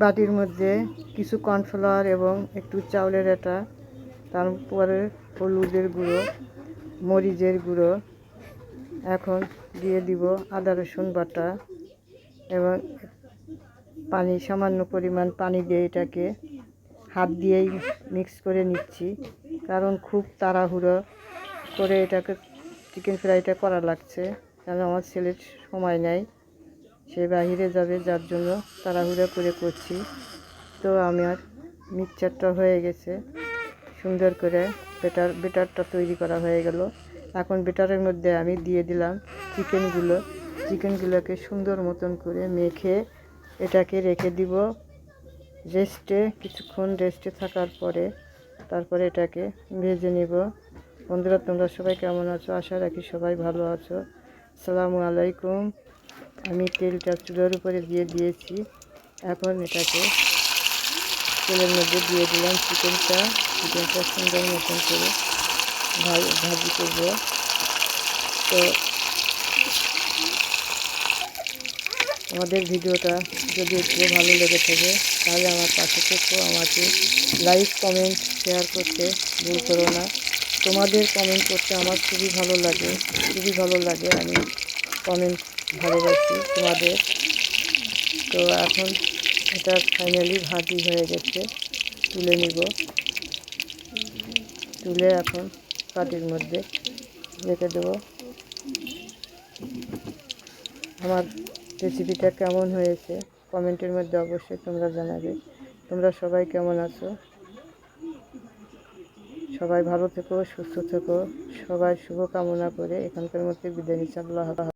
বাটির মধ্যে কিছু কর্নফ্লাওয়ার এবং একটু চাউলের আটা, তারপরে হলুদের গুঁড়ো, মরিচের গুঁড়ো, এখন দিয়ে দিব আদা, রসুন বাটা এবং পানি, সামান্য পরিমাণ পানি দিয়ে এটাকে হাত দিয়েই মিক্স করে নিচ্ছি। কারণ খুব তাড়াহুড়ো করে এটাকে চিকেন ফ্রাইটা করা লাগছে। কারণ আমার ছেলের সময় নেই। সে বাহিরে যাবে, যার জন্য তাড়াহুড়ো করে করছি। তো আমার মিক্সচারটা হয়ে গেছে। সুন্দর করে বেটার, বেটারটা তৈরি করা হয়ে গেল। এখন বেটারের মধ্যে আমি দিয়ে দিলাম চিকেনগুলো। চিকেনগুলোকে সুন্দর মতন করে মেখে এটাকে রেখে দিব। রেস্টে, কিছুক্ষণ রেস্টে থাকার পরে তারপরে এটাকে ভেজে নিব। বন্ধুরা, তোমরা সবাই কেমন আছো? আশা রাখি সবাই ভালো আছো। আসসালামু আলাইকুম। আমি তেলটা চুলোর উপরে দিয়ে দিয়েছি। এখন এটাকে তেলের মধ্যে দিয়ে দিলাম চিকেনটা। চিকেনটা সুন্দর মতন করে ভাজি করব। তো আমাদের ভিডিওটা যদি একটু ভালো লেগে থাকে, তাহলে আমার পাশে থেকেও আমাকে লাইক, কমেন্ট, শেয়ার করতে ভুল করো না। তোমাদের কমেন্ট করতে আমার খুবই ভালো লাগে, খুবই ভালো লাগে। আমি কমেন্ট ভালোবাসি তোমাদের। তো এখন এটা ফাইনালি ভাজি হয়ে গেছে। তুলে নিব। তুলে এখন পাটির মধ্যে রেখে দেবো। আমার রেসিপিটা কেমন হয়েছে কমেন্টের মধ্যে অবশ্যই তোমরা জানাবে। তোমরা সবাই কেমন আছো? সবাই ভালো থেকো, সুস্থ থেকো। সবাই শুভ কামনা করে এখানকার মধ্যে বিদায় নিচ্ছি। আল্লাহ।